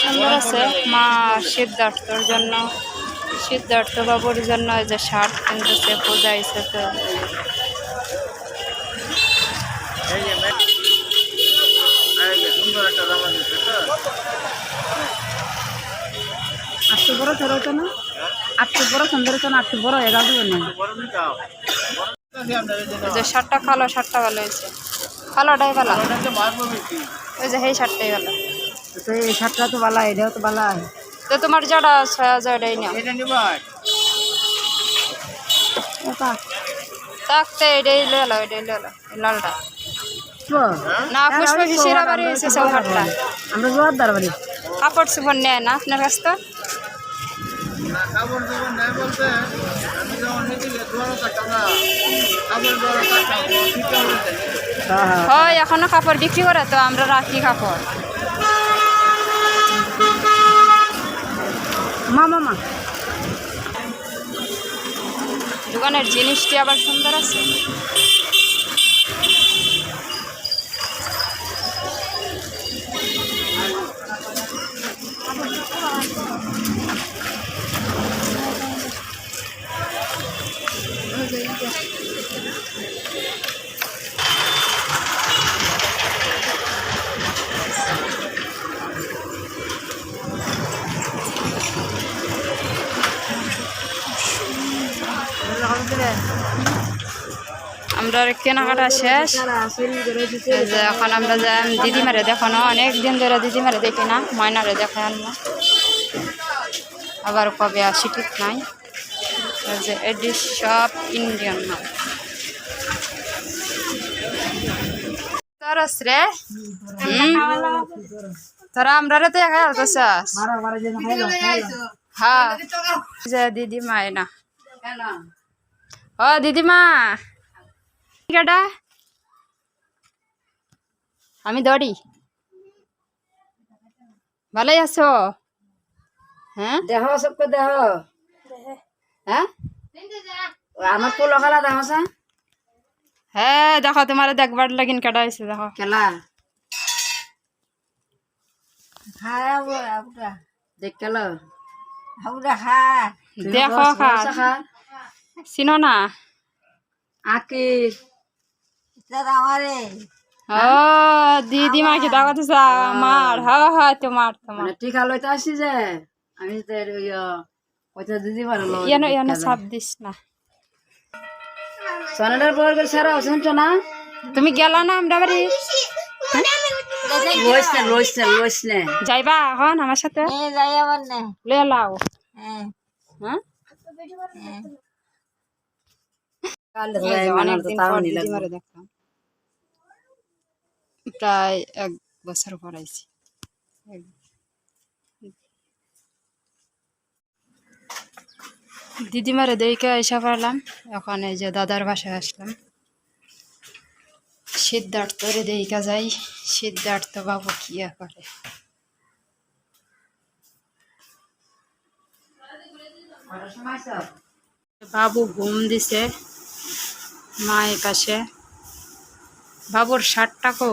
সুন্দর আছে। মা সিদ্ধার্থর জন্য। সিদ্ধার্থ বাবুর জন্য এই যে শার্ট কিনতেছে পূজা এসে তো। না সুন্দর না? বড় যে শার্টটা শার্টটা ভালো হয়েছে। ভালো ওই যে সেই শার্টটাই ভালো তো এই শার্টটা তো এটাও তো ভালো তো তোমার যেটা ছয় হাজার এটাই নাও। এটা নিবাই থাকতে এটাই লেলো এটাই লেলো লালটা। না পুষ্প বাড়ি হয়েছে সব হাটটা আমরা জোয়ারদার বাড়ি। কাপড় নেয় না আপনার কাছ তো? না না। হ্যাঁ হ্যাঁ। হয় এখনও কাপড় বিক্রি করে তো আমরা রাখি কাপড়। মা দোকানের জিনিসটি আবার সুন্দর আছে। আমরা কেনাকাটা শেষ। এখন আমরা যাই দিদিমারে দেখো না অনেক দিন ধরে দিদিমারে দেখি না, ময়নারে দেখে আবার কবে আসি ঠিক নাই। যে এডি সব ইন্ডিয়ান মাল। রে। তোরা আমরা তো হ্যাঁ। না। ও দিদিমা। কেডা আমি দড়ি। ভালোই আছো? হ্যাঁ? দেহ সবকে দেহ। হ্যাঁ? আমার পোলো খেলা দেহ হ্যাঁ দেখো তোমার দেখবার লাগিন কেডা হয়েছে দেখো। খেলা দেখ খা। চিনো না? আকি। আমার। হ্যাঁ। হ্যাঁ তোমার তোমার। মানে টিকা লইতে আসি যে আমি তো ওইটা দিদি পারল ইয়ানো ইয়ানো চাপ দিস না। সোনাটার বর করে সারা শুনছো না? তুমি গেলা না আমরা বাড়ি? না যাইবা এখন আমার সাথে? লে লাও। হ্যাঁ। অনেকদিন পর দিদিমারে দেখলাম। প্রায় এক বছর পর আইছি দিদিমারে দেখে এসে পারলাম এখন এই যে দাদার বাসায় আসলাম। সিদ্ধার্থরে দেখা যাই সিদ্ধার্থ বাবু কি করে? বাবু ঘুম দিছে মায়ের পাশে বাবুর শার্টটা কো?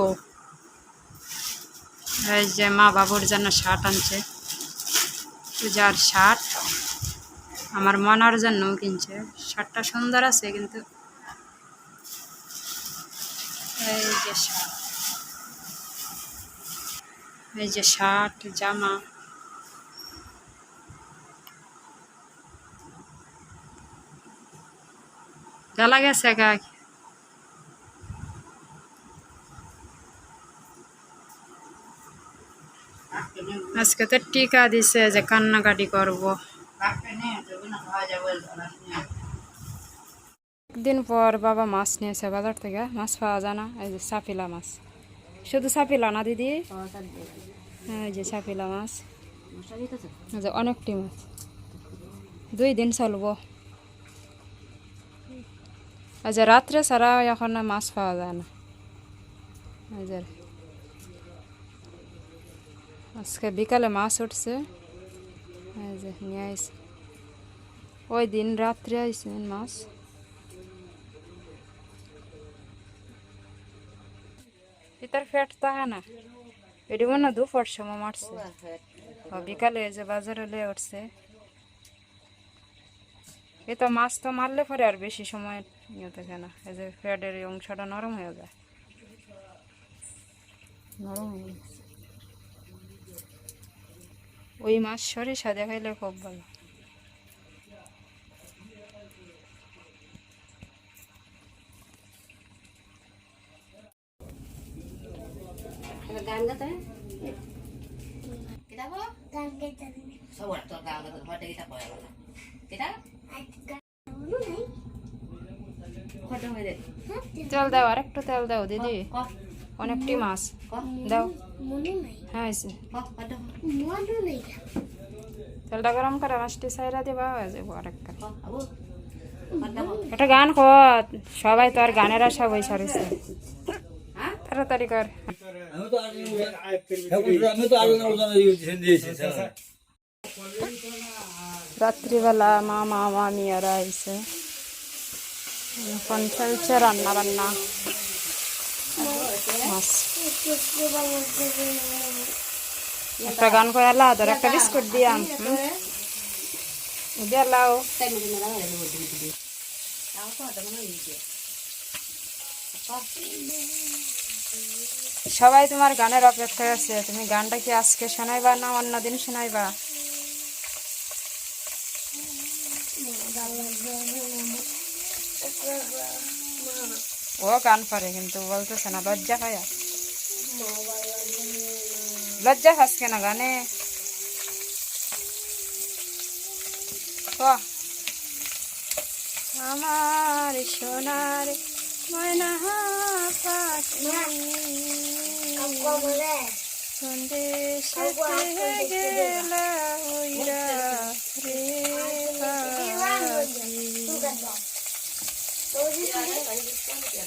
এই যে মা বাবুর জন্য শার্ট আনছে। পূজার শার্ট। আমার মনার জন্যও কিনছে। শার্টটা সুন্দর আছে কিন্তু এই যে শার্ট। এই যে শার্ট, জামা। গলা গেছে গা আজকে তো টিকা দিছে যে কান্নাকাটি করব। একদিন পর বাবা মাছ নিয়েছে বাজার থেকে, মাছ পাওয়া যায় না, এই যে সাপিলা মাছ। শুধু সাপিলা না, দিদি? এই যে সাপিলা মাছ। যে অনেকটি মাছ। দুই দিন চলবো। যে রাত্রে ছাড়া এখন মাছ পাওয়া যায় না। যে আজকে বিকালে মাছ উঠছে। যে নিয়ে আইছে। ওই দিন রাত্রে আইছেন মাছ। এটার ফ্যাট থাকে না। এটি মনে দুপুর সময় মারছে। বিকালে যে বাজারে লে উঠছে। এ তো মাছ তো মারলে পরে আর বেশি সময় ইয়ে থাকে না। এই যে ফ্যাটের অংশটা নরম হয়ে যায়। নরম হয়ে গেছে। ওই মাছ সরিষা দেখাইলে খুব ভালো। ঘরটা হয়ে তেল দাও আর একটু তেল দাও দিদি। অনেকটি মাছ। দাও। হ্যাঁ তেলটা গরম করে মাছটি সাইরা দিবা হয়ে যাব একটা গান কর সবাই তো আর গানের আশা বই সারিছে হ্যাঁ? তাড়াতাড়ি কর। আর রাত্রিবেলা মামা মামিয়ারা আইছে। এখন চলছে রান্না বান্না মাছ। একটা গান করে আল্লাহ ধর একটা বিস্কুট দিয়াম হয়েছে সবাই তোমার গানের অপেক্ষায় আছে। তুমি গানটা কি আজকে শোনাইবা না অন্যদিন শোনাইবা? ও গান পারে কিন্তু বলতেছে না লজ্জা পায়া লজ্জা পাস কেন গানে ক আমার সোনার ময়না পাখি সন্দেশে গেল